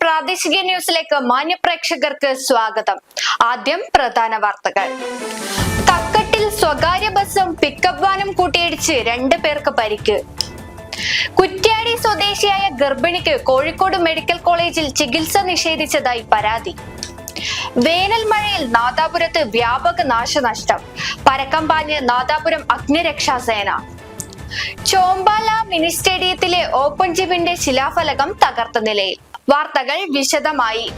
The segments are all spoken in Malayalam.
പ്രാദേശിക ന്യൂസിലേക്ക് മാന്യപ്രേക്ഷകർക്ക് സ്വാഗതം. ആദ്യം പ്രധാന വാർത്തകൾ. തക്കട്ടിൽ സ്വകാര്യ ബസ്സും പിക്കപ്പ് വാനും കൂട്ടിയിടിച്ച് രണ്ടു പേർക്ക് പരിക്ക്. കുറ്റ്യാടി സ്വദേശിയായ ഗർഭിണിക്ക് കോഴിക്കോട് മെഡിക്കൽ കോളേജിൽ ചികിത്സ നിഷേധിച്ചതായി പരാതി. വേനൽ മഴയിൽ നാദാപുരത്ത് വ്യാപക നാശനഷ്ടം. പരക്കം പാഞ്ഞ് നാദാപുരം അഗ്നിരക്ഷാസേന. ചോമ്പാല മിനി സ്റ്റേഡിയത്തിലെ ഓപ്പൺ ജിമ്മിന്റെ ശിലാഫലകം തകർത്ത നിലയിൽ. വാർത്തകൾ വിശദമായി.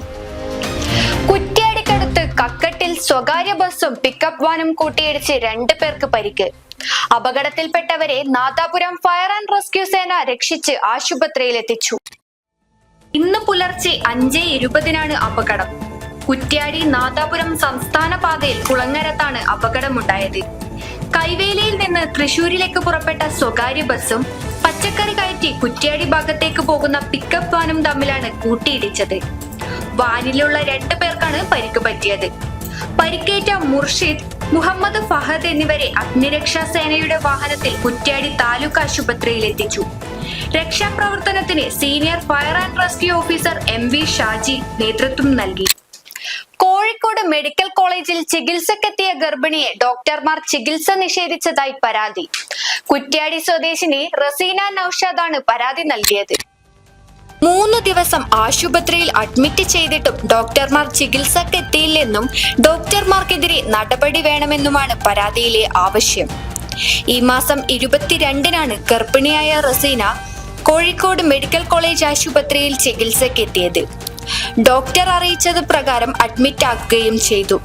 കുറ്റിയാടിക്കടുത്ത് കക്കട്ടിൽ സ്വകാര്യ ബസ്സും പിക്കപ്പ് വാനും കൂട്ടിയിടിച്ച് രണ്ടു പേർക്ക് പരിക്ക്. അപകടത്തിൽപ്പെട്ടവരെ നാദാപുരം ഫയർ ആൻഡ് റെസ്ക്യൂ സേന രക്ഷിച്ച് ആശുപത്രിയിലെത്തിച്ചു. ഇന്ന് പുലർച്ചെ അഞ്ച് ഇരുപതിനാണ് അപകടം. കുറ്റ്യാടി നാദാപുരം സംസ്ഥാന പാതയിൽ കുളങ്ങരത്താണ് അപകടമുണ്ടായത്. കൈവേലിയിൽ നിന്ന് തൃശൂരിലേക്ക് പുറപ്പെട്ട സ്വകാര്യ ബസ്സും പച്ചക്കറി കയറ്റി കുറ്റ്യാടി ഭാഗത്തേക്ക് പോകുന്ന പിക്കപ്പ് വാനും തമ്മിലാണ് കൂട്ടിയിടിച്ചത്. വാനിലുള്ള രണ്ടു പേർക്കാണ് പരിക്ക് പറ്റിയത്. പരിക്കേറ്റ മുർഷിദ് മുഹമ്മദ് ഫഹദ് എന്നിവരെ അഗ്നിരക്ഷാ സേനയുടെ വാഹനത്തിൽ കുറ്റ്യാടി താലൂക്ക് ആശുപത്രിയിൽ എത്തിച്ചു. രക്ഷാപ്രവർത്തനത്തിന് senior fire and rescue officer M V Shaji നേതൃത്വം നൽകി. കോഴിക്കോട് മെഡിക്കൽ കോളേജിൽ ചികിത്സക്കെത്തിയ ഗർഭിണിയെ ഡോക്ടർമാർ ചികിത്സ നിഷേധിച്ചതായി പരാതി. കുറ്റ്യാടി സ്വദേശിനി റസീന നൌഷാദാണ് പരാതി നൽകിയത്. മൂന്ന് ദിവസം ആശുപത്രിയിൽ അഡ്മിറ്റ് ചെയ്തിട്ടും ഡോക്ടർമാർ ചികിത്സക്കെത്തിയില്ലെന്നും ഡോക്ടർമാർക്കെതിരെ നടപടി വേണമെന്നുമാണ് പരാതിയിലെ ആവശ്യം. ഈ മാസം ഇരുപത്തിരണ്ടിനാണ് ഗർഭിണിയായ റസീന കോഴിക്കോട് മെഡിക്കൽ കോളേജ് ആശുപത്രിയിൽ ചികിത്സക്കെത്തിയത്. ഡോക്ടർ അറിയിച്ചത് പ്രകാരം അഡ്മിറ്റ് ആക്കുകയും ചെയ്തു.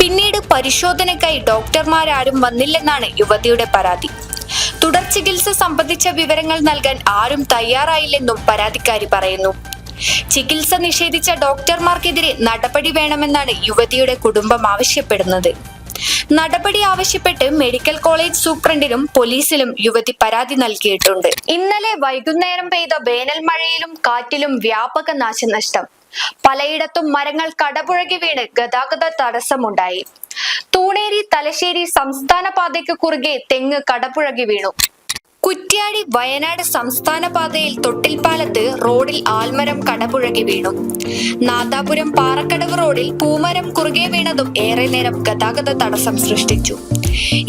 പിന്നീട് പരിശോധനയ്ക്കായി ഡോക്ടർമാരാരും വന്നില്ലെന്നാണ് യുവതിയുടെ പരാതി. തുടർ ചികിത്സ സംബന്ധിച്ച വിവരങ്ങൾ നൽകാൻ ആരും തയ്യാറായില്ലെന്നും പരാതിക്കാരി പറയുന്നു. ചികിത്സ നിഷേധിച്ച ഡോക്ടർമാർക്കെതിരെ നടപടി വേണമെന്നാണ് യുവതിയുടെ കുടുംബം ആവശ്യപ്പെടുന്നത്. നടപടി ആവശ്യപ്പെട്ട് മെഡിക്കൽ കോളേജ് സൂപ്രണ്ടിനും പോലീസിലും യുവതി പരാതി നൽകിയിട്ടുണ്ട്. ഇന്നലെ വൈകുന്നേരം പെയ്ത വേനൽ മഴയിലും കാറ്റിലും വ്യാപക നാശനഷ്ടം. പലയിടത്തും മരങ്ങൾ കടപുഴകി വീണ് ഗതാഗത തടസ്സമുണ്ടായി. തൂണേരി തലശ്ശേരി സംസ്ഥാന പാതയ്ക്ക് കുറുകെ തെങ്ങ് കടപുഴകി വീണു. കുറ്റ്യാടി വയനാട് സംസ്ഥാന പാതയിൽ തൊട്ടിൽപ്പാലത്ത് റോഡിൽ ആൽമരം കടപുഴകി വീണു. നാദാപുരം പാറക്കടവ് റോഡിൽ പൂമരം കുറുകെ വീണതും ഏറെ നേരം ഗതാഗത തടസ്സം സൃഷ്ടിച്ചു.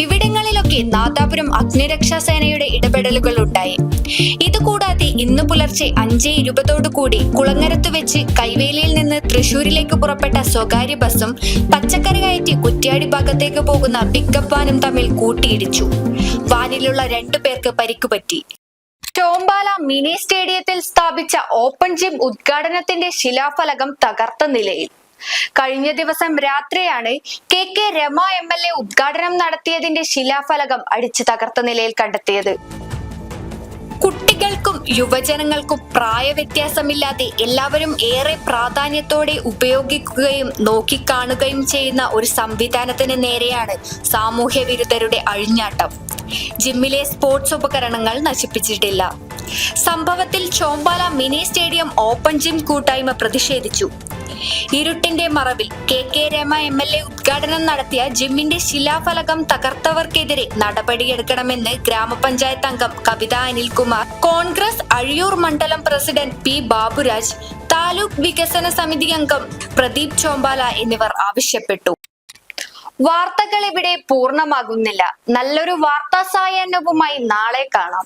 ഇവിടങ്ങളിലൊക്കെ നാദാപുരം അഗ്നിരക്ഷാ സേനയുടെ ഇടപെടലുകൾ ഉണ്ടായി ഇതുകൂടാതെ ഇന്ന് പുലർച്ചെ അഞ്ചേ ഇരുപതോടു കൂടി കുളങ്ങരത്ത് വെച്ച് കൈവേലിയിൽ നിന്ന് തൃശൂരിലേക്ക് പുറപ്പെട്ട സ്വകാര്യ ബസ്സും പച്ചക്കറി കയറ്റി കുറ്റ്യാടി ഭാഗത്തേക്ക് പോകുന്ന പിക്കപ്പ് വാനും തമ്മിൽ കൂട്ടിയിടിച്ചു. വാനിലുള്ള രണ്ടു പേർക്ക് പരിക്കുപറ്റി ചോമ്പാല മിനി സ്റ്റേഡിയത്തിൽ സ്ഥാപിച്ച ഓപ്പൺ ജിം ഉദ്ഘാടനത്തിന്റെ ശിലാഫലകം തകർത്ത നിലയിൽ. കഴിഞ്ഞ ദിവസം രാത്രിയാണ് K K Rama M L A ഉദ്ഘാടനം നടത്തിയതിന്റെ ശിലാഫലകം അടിച്ചു തകർത്ത നിലയിൽ കണ്ടെത്തിയത്. യുവജനങ്ങൾക്കും പ്രായവ്യത്യാസമില്ലാതെ എല്ലാവരും ഏറെ പ്രാധാന്യത്തോടെ ഉപയോഗിക്കുകയും നോക്കിക്കാണുകയും ചെയ്യുന്ന ഒരു സംവിധാനത്തിന് നേരെയാണ് സാമൂഹ്യ വിരുദ്ധരുടെ അഴിഞ്ഞാട്ടം. ജിമ്മിലെ സ്പോർട്സ് ഉപകരണങ്ങൾ നശിപ്പിച്ചിട്ടില്ല. സംഭവത്തിൽ Chombala mini stadium open gym കൂട്ടായ്മ പ്രതിഷേധിച്ചു. ഇരുട്ടിന്റെ മറവിൽ K K Rama M L A ഉദ്ഘാടനം നടത്തിയ ജിമ്മിന്റെ ശിലാഫലകം തകർത്തവർക്കെതിരെ നടപടിയെടുക്കണമെന്ന് ഗ്രാമപഞ്ചായത്ത് അംഗം കവിത അനിൽകുമാർ. കോൺഗ്രസ് അഴിയൂർ മണ്ഡലം പ്രസിഡന്റ് പി ബാബുരാജ് താലൂക്ക് വികസന സമിതി അംഗം പ്രദീപ് ചോമ്പാല എന്നിവർ ആവശ്യപ്പെട്ടു. വാർത്തകൾ ഇവിടെ പൂർണമാകുന്നില്ല. നല്ലൊരു വാർത്താ സായാഹ്നവുമായി നാളെ കാണാം.